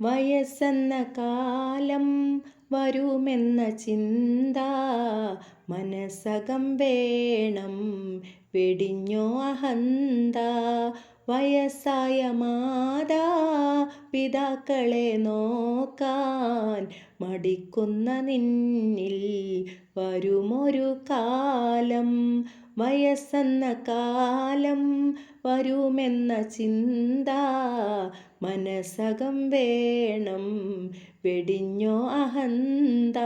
വയസ്സെന്ന കാലം വരുമെന്ന ചിന്ത മനസ്സകം വേണം വെടിഞ്ഞോ അഹന്ത. വയസ്സായ മാതാ പിതാക്കളെ നോക്കാൻ മടിക്കുന്ന നിന്നിൽ വരുമൊരു കാലം വയസ്സെന്ന കാലം വരുമെന്ന ചിന്ത മനസ്സകം വേണം വെടിഞ്ഞോ അഹന്ത.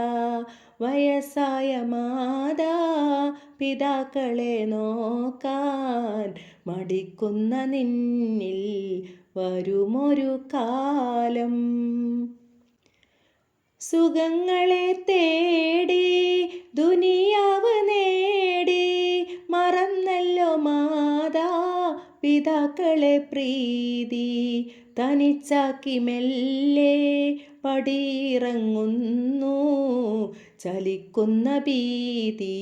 വയസ്സായ മാതാ പിതാക്കളെ നോക്കാൻ മടിക്കുന്ന നിന്നിൽ വരുമൊരു കാലം. സുഖങ്ങളെ തേടി ദുനിയാവ് പിതാക്കളെ പ്രീതി തനിച്ചാക്കി മെല്ലെ പടിയിറങ്ങുന്നു. ചലിക്കുന്ന ഭീതി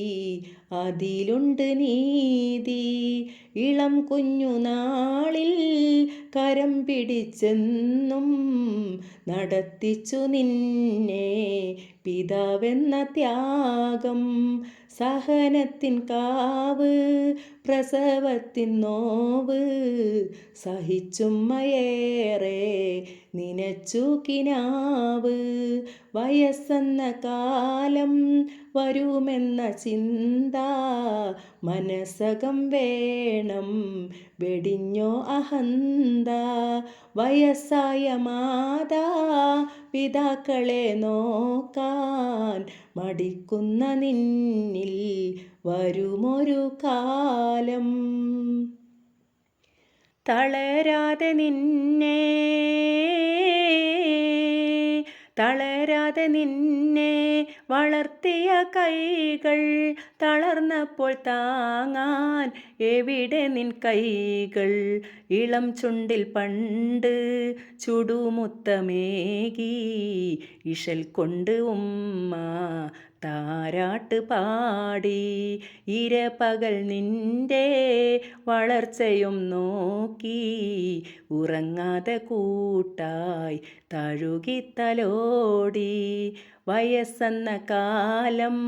അതിലുണ്ട് നീതി. ഇളം കുഞ്ഞുനാളിൽ കരം പിടിച്ചെന്നും നടത്തിച്ചു നിന്നെ പിതാവെന്ന ത്യാഗം. സഹനത്തിൻ കാവ് പ്രസവത്തിൻ നോവ് സഹിച്ചുമ്മയേറെ നിനച്ചു കിനാവ്. വയസ്സെന്ന കാലം വരുമെന്ന ചിന്ത മനസ്സകം വേണം. വെടിഞ്ഞോ അഹന്ത വയസ്സായ മാതാ പിതാക്കളെ നോക്കാൻ മടിക്കുന്ന നിന്നിൽ വരുമൊരു കാലം. തളരാതെ നിന്നെ തളരാതെ നിന്നെ വളർത്തിയ കൈകൾ തളർന്നപ്പോൾ താങ്ങാൻ എവിടെ നിൻ കൈകൾ? ഇളം ചുണ്ടിൽ പണ്ട് ചുടുമുത്തമേകി ഇഷൽ കൊണ്ട് ഉമ്മ താരാട്ട് പാടി. ഇരപകൽ നിന്റെ വളർച്ചയും നോക്കി. ഉറങ്ങാതെ കൂട്ടായി തഴുകിത്തലോടി വയസ്സെന്ന കാലം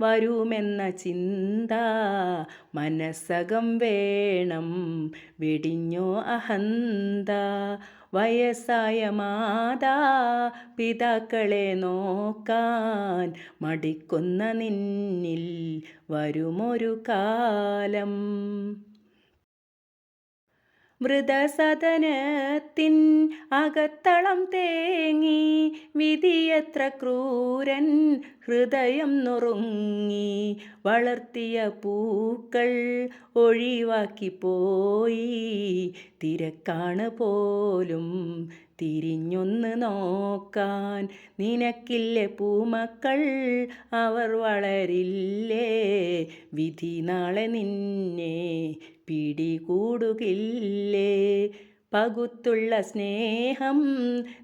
വരുമെന്ന ചിന്ത മനസ്സകം വേണം വെടിഞ്ഞോ അഹന്ത. വയസ്സായ മാതാ പിതാക്കളെ നോക്കാൻ മടിക്കുന്ന നിന്നിൽ വരുമൊരു കാലം. മൃതസദനത്തിൻ അകത്തളം തേങ്ങി വിധിയത്ര ക്രൂരൻ ഹൃദയം നുറുങ്ങി വളർത്തിയ പൂക്കൾ ഒഴിവാക്കി പോയി. തിരക്കാണ് പോലും തിരിഞ്ഞൊന്ന് നോക്കാൻ നിനക്കില്ലേ പൂമക്കൾ? അവർ വളരില്ലേ? വിധി നാളെ നിന്നെ പിടികൂടുകില്ലേ? പകുത്തുള്ള സ്നേഹം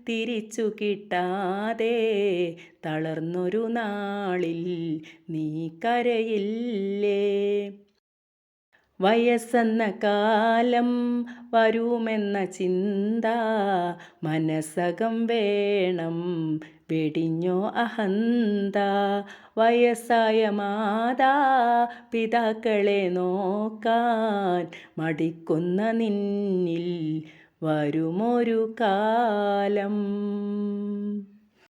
തിരിച്ചു കിട്ടാതെ തളർന്നൊരു നാളിൽ നീ കരയില്ലേ? വയസ്സെന്ന കാലം വരുമെന്ന ചിന്ത മനസ്സകം വേണം വെടിഞ്ഞോ അഹന്ത. വയസ്സായ മാതാ പിതാക്കളെ നോക്കാൻ മടിക്കുന്ന നിന്നിൽ വരുമൊരു കാലം.